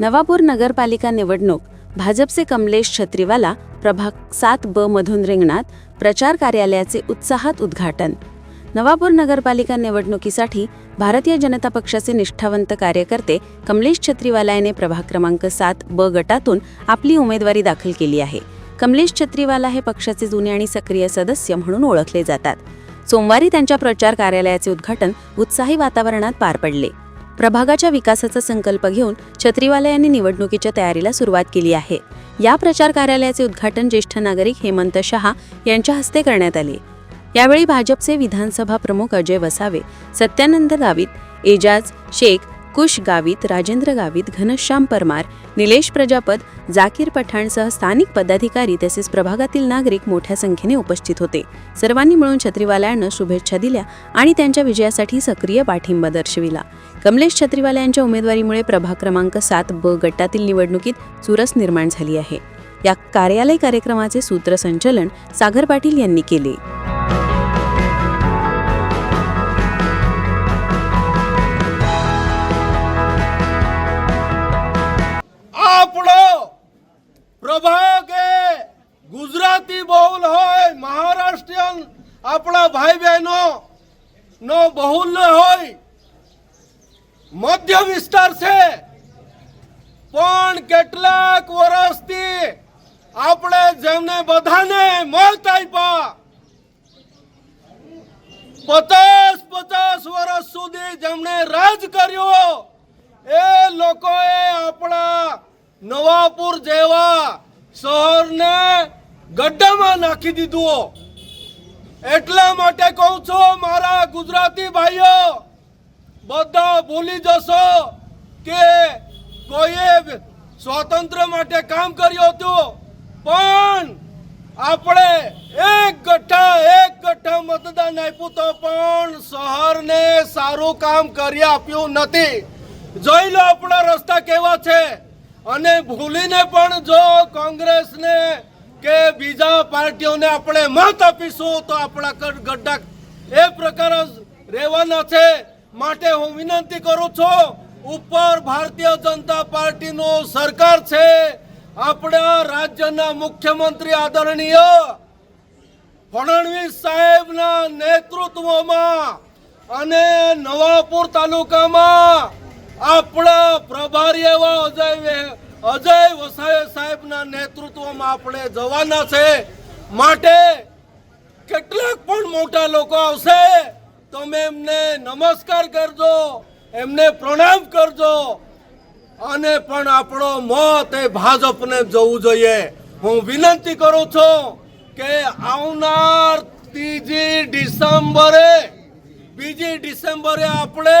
नवापूर नगरपालिका निवडणूक भाजपचे कमलेश छत्रीवाला प्रभाग सात ब मधून रिंगणात प्रचार कार्यालयाचे उत्साहात उद्घाटन नवापूर नगरपालिका निवडणुकीसाठी भारतीय जनता पक्षाचे निष्ठावंत कार्यकर्ते कमलेश छत्रीवाला याने प्रभाग क्रमांक सात ब गटातून आपली उमेदवारी दाखल केली आहे कमलेश छत्रीवाला हे पक्षाचे जुने आणि सक्रिय सदस्य म्हणून ओळखले जातात सोमवारी त्यांच्या प्रचार कार्यालयाचे उद्घाटन उत्साही वातावरणात पार पडले प्रभागाच्या विकासाचा संकल्प घेऊन छत्रीवाला यांनी निवडणुकीच्या तयारीला सुरुवात केली आहे या प्रचार कार्यालयाचे उद्घाटन ज्येष्ठ नागरिक हेमंत शहा यांच्या हस्ते करण्यात आले यावेळी भाजपचे विधानसभा प्रमुख अजय वसावे सत्यानंद गावित एजाज शेख कुश गावित राजेंद्र गावित घनश्याम परमार निलेश प्रजापत जाकीर पठाणसह स्थानिक पदाधिकारी तसेच प्रभागातील नागरिक मोठ्या संख्येने उपस्थित होते सर्वांनी मिळून छत्रीवाल्यानं शुभेच्छा दिल्या आणि त्यांच्या विजयासाठी सक्रिय पाठिंबा दर्शविला कमलेश छत्रीवाला यांच्या उमेदवारीमुळे प्रभाग क्रमांक सात ब गटातील निवडणुकीत चुरस निर्माण झाली आहे या कार्यालय कार्यक्रमाचे सूत्रसंचलन सागर पाटील यांनी केले સભા ગુજરાતી બહુલ હોય મહારાષ્ટ્રીયન આપણા ભાઈ બહેનો નો બહુલ હોય મધ્ય વિસ્તાર છે પણ કેટલાક વર્ષથી આપણે જેમને બધાને મત આપ્યા પચાસ પચાસ વર્ષ સુધી જેમણે રાજ કર્યો એ લોકોએ આપણા નવાપુર જેવા શહેરને ગડ્ડામાં નાખી દીધું એટલા માટે કહું છું મારા ગુજરાતી ભાઈઓ બધા ભૂલી જશો કે કોઈએ સ્વાતંત્ર્ય માટે કામ કર્યું હતું પણ આપણે એક ગઠ્ઠા એક ગઠ્ઠા મતદાન આપ્યું તો પણ શહેરને સારું કામ કરી આપ્યું નથી જોઈ લો આપણા રસ્તા કેવા છે અને ભૂલીને પણ જો કોંગ્રેસને કે બીજા પાર્ટીઓને આપણે મત આપીશું તો આપણા ગડ્ડા એ પ્રકારે રહેવાના છે માટે હું વિનંતી કરું છું ઉપર ભારતીય જનતા પાર્ટીનો સરકાર છે આપણા રાજ્યના મુખ્યમંત્રી આદરણીય ફડણવીસ સાહેબના નેતૃત્વમાં અને નવાપુર તાલુકામાં આપણા પ્રભારી એવા અજય અજય વસાવે સાહેબના નેતૃત્વમાં આપણે જવાના છે માટે કેટલાક પણ મોટા લોકો આવશે તમે એમને નમસ્કાર કરજો એમને પ્રણામ કરજો અને પણ આપણો મત એ ભાજપને જવું જોઈએ હું વિનંતી કરું છું કે આવનાર ત્રીજી ડિસેમ્બરે બીજી ડિસેમ્બરે આપણે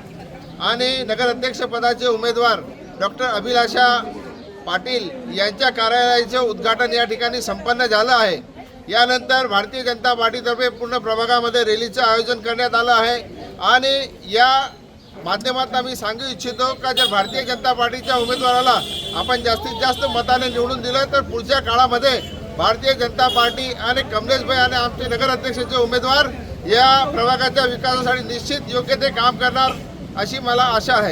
आणि नगराध्यक्षपदाचे उमेदवार डॉक्टर अभिलाषा पाटील यांच्या कार्यालयाचे उद्घाटन या ठिकाणी संपन्न झालं आहे यानंतर भारतीय जनता पार्टीतर्फे पूर्ण प्रभागामध्ये रॅलीचं आयोजन करण्यात आलं आहे आणि या माध्यमातून आम्ही सांगू इच्छितो का जर भारतीय जनता पार्टीच्या उमेदवाराला आपण जास्तीत जास्त मताने निवडून दिलं तर पुढच्या काळामध्ये भारतीय जनता पार्टी आणि कमलेशभाई आणि आमचे नगराध्यक्षाचे उमेदवार या प्रभागाच्या विकासासाठी निश्चित योग्य ते काम करणार अशी मला आशा आहे